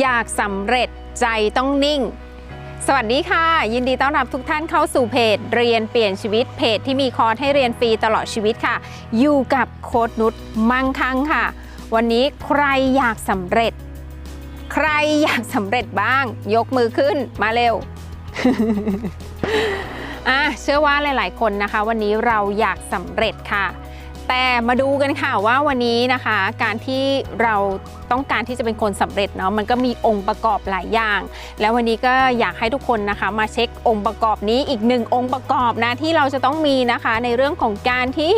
อยากสำเร็จใจต้องนิ่ง สวัสดีค่ะ ยินดีต้อนรับทุกท่านเข้าสู่เพจ เรียนเปลี่ยนชีวิตเพจที่มีคอร์สให้เรียนฟรีตลอดชีวิตค่ะ อยู่กับโค้ดนุชมั่งคั่งค่ะ วันนี้ใครอยากสำเร็จ ใครอยากสำเร็จบ้าง ยกมือขึ้นมาเร็วอะเชื่อว่าหลาย ๆ คนนะคะ วันนี้เราอยากสำเร็จค่ะ แต่มาดูกันค่ะว่าวันนี้นะคะ การที่เราต้องการที่จะเป็นคนสำเร็จเนาะมันก็มีองค์ประกอบหลายอย่าง แล้ววันนี้ก็อยากให้ทุกคนนะคะ มาเช็คองค์ประกอบนี้อีกหนึ่งองค์ประกอบนะที่เราจะต้องมีนะคะ ในเรื่องของการที่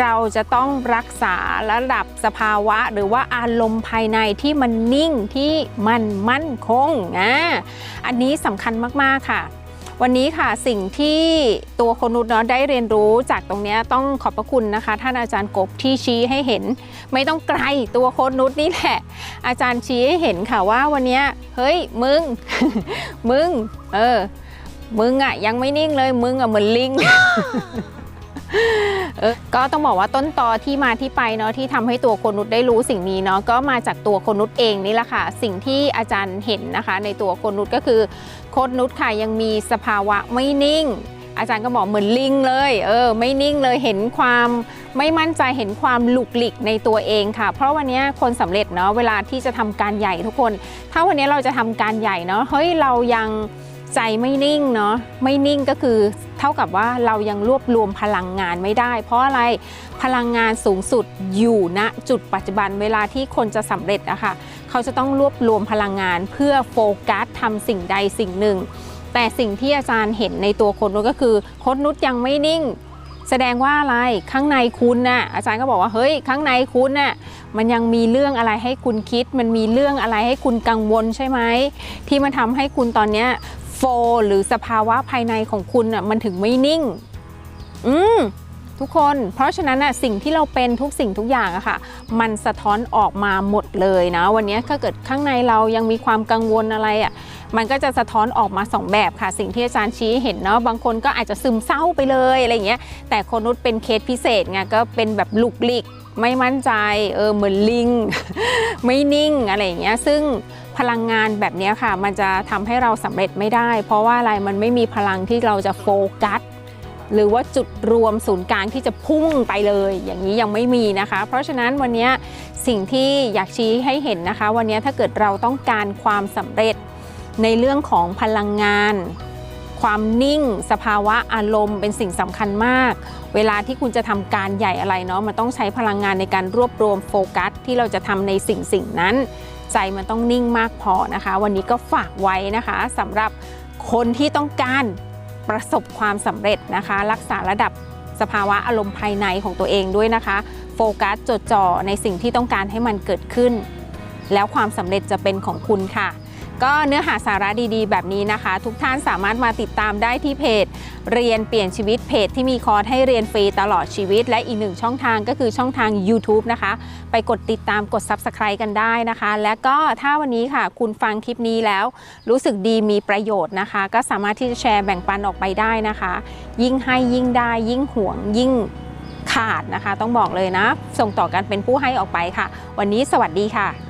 เราจะต้องรักษาระดับสภาวะ หรือว่าอารมณ์ภายในที่มันนิ่งที่มันมั่นคงอะอันนี้สำคัญมากๆค่ะ วันนี้ค่ะสิ่งที่ตัวคนนุชเนาะได้เรียนรู้จากตรงนี้ต้องขอบพระคุณนะคะ ท่านอาจารย์กบที่ชี้ให้เห็น ไม่ต้องไกลตัวโค้ดนุชนี่แหละ อาจารย์ชี้ให้เห็นค่ะว่าวันนี้เฮ้ยมึง มึง เออ มึงอะยังไม่นิ่งเลยมึงอะเหมือนลิง เออก็ต้องบอกว่าต้นตอที่มาที่ไปเนาะที่ทำให้ตัวคนนุชได้รู้สิ่งนี้เนาะก็มาจากตัวคนนุชเองนี่แหละค่ะ สิ่งที่อาจารย์เห็นนะคะ ในตัวคนนุชก็คือโคนนุชค่ะยังมีสภาวะไม่นิ่ง อาจารย์ก็บอกเหมือนลิงเลยเออไม่นิ่งเลยเห็นความไม่มั่นใจเห็นความหลุกหลิกในตัวเองค่ะ เพราะวันนี้คนสำเร็จเนาะเวลาที่จะทำการใหญ่ทุกคน ถ้าวันนี้เราจะทำการใหญ่เนาะเฮ้ยเรายัง ใจไม่นิ่งเนาะไม่นิ่งก็คือเท่ากับว่าเรายังรวบรวมพลังงานไม่ได้ เพราะอะไรพลังงานสูงสุดอยู่ณจุดปัจจุบันเวลาที่คนจะสำเร็จอะค่ะเขาจะต้องรวบรวมพลังงานเพื่อโฟกัสทำสิ่งใดสิ่งหนึ่ง แต่สิ่งที่อาจารย์เห็นในตัวคนนุชก็คือโคนนุชยังไม่นิ่ง แสดงว่าอะไรข้างในคุณน่ะอาจารย์ก็บอกว่าเฮ้ยข้างในคุณน่ะมันยังมีเรื่องอะไรให้คุณคิด มันมีเรื่องอะไรให้คุณกังวลใช่ไหมที่มันทำให้คุณตอนเนี้ยโฟ ฟหรือสภาวะภายในของคุณน่ะมันถึงไม่นิ่ง อืมทุกคน เพราะฉะนั้นน่ะสิ่งที่เราเป็นทุกสิ่งทุกอย่างอะค่ะ มันสะท้อนออกมาหมดเลยนะ วันนี้ถ้าเกิดข้างในเรายังมีความกังวลอะไรอะมันก็จะสะท้อนออกมา 2 แบบค่ะ สิ่งที่อาจารย์ชี้เห็นเนาะบางคนก็อาจจะซึมเศร้าไปเลยอะไรอย่างเงี้ยแต่คนนุชเป็นเคสพิเศษไงก็เป็นแบบลุกลิกไม่มั่นใจเออเหมือนลิง ไม่นิ่งอะไรอย่างเงี้ยซึ่ง พลังงานแบบนี้ค่ะ มันจะทำให้เราสำเร็จไม่ได้ เพราะว่าอะไรมันไม่มีพลังที่เราจะโฟกัสหรือว่าจุดรวมศูนย์กลางที่จะพุ่งไปเลย อย่างนี้ยังไม่มีนะคะ เพราะฉะนั้นวันนี้สิ่งที่อยากชี้ให้เห็นนะคะ วันนี้ถ้าเกิดเราต้องการความสำเร็จในเรื่องของพลังงาน ความนิ่ง สภาวะอารมณ์เป็นสิ่งสำคัญมาก เวลาที่คุณจะทำการใหญ่อะไรเนาะมันต้องใช้พลังงานในการรวบรวมโฟกัสที่เราจะทำในสิ่งสิ่งนั้น ใจมันต้องนิ่งมากพอนะคะ วันนี้ก็ฝากไว้นะคะสำหรับคนที่ต้องการประสบความสำเร็จนะคะ รักษาระดับสภาวะอารมณ์ภายในของตัวเองด้วยนะคะ โฟกัสจดจ่อในสิ่งที่ต้องการให้มันเกิดขึ้น แล้วความสำเร็จจะเป็นของคุณค่ะ ก็เนื้อหาสาระดีๆ แบบนี้นะคะ ทุกท่านสามารถมาติดตามได้ที่เพจ เรียนเปลี่ยนชีวิตเพจที่มีคอร์สให้เรียนฟรีตลอดชีวิต และอีกหนึ่งช่องทางก็คือช่องทาง YouTube นะคะ ไปกดติดตามกด Subscribe กันได้นะคะ และก็ถ้าวันนี้ค่ะ คุณฟังคลิปนี้แล้ว รู้สึกดีมีประโยชน์นะคะ ก็สามารถที่จะแชร์แบ่งปันออกไปได้นะคะ ยิ่งให้ยิ่งได้ยิ่งห่วงยิ่งขาดนะคะ ต้องบอกเลยนะ ส่งต่อกันเป็นผู้ให้ออกไปค่ะ วันนี้สวัสดีค่ะ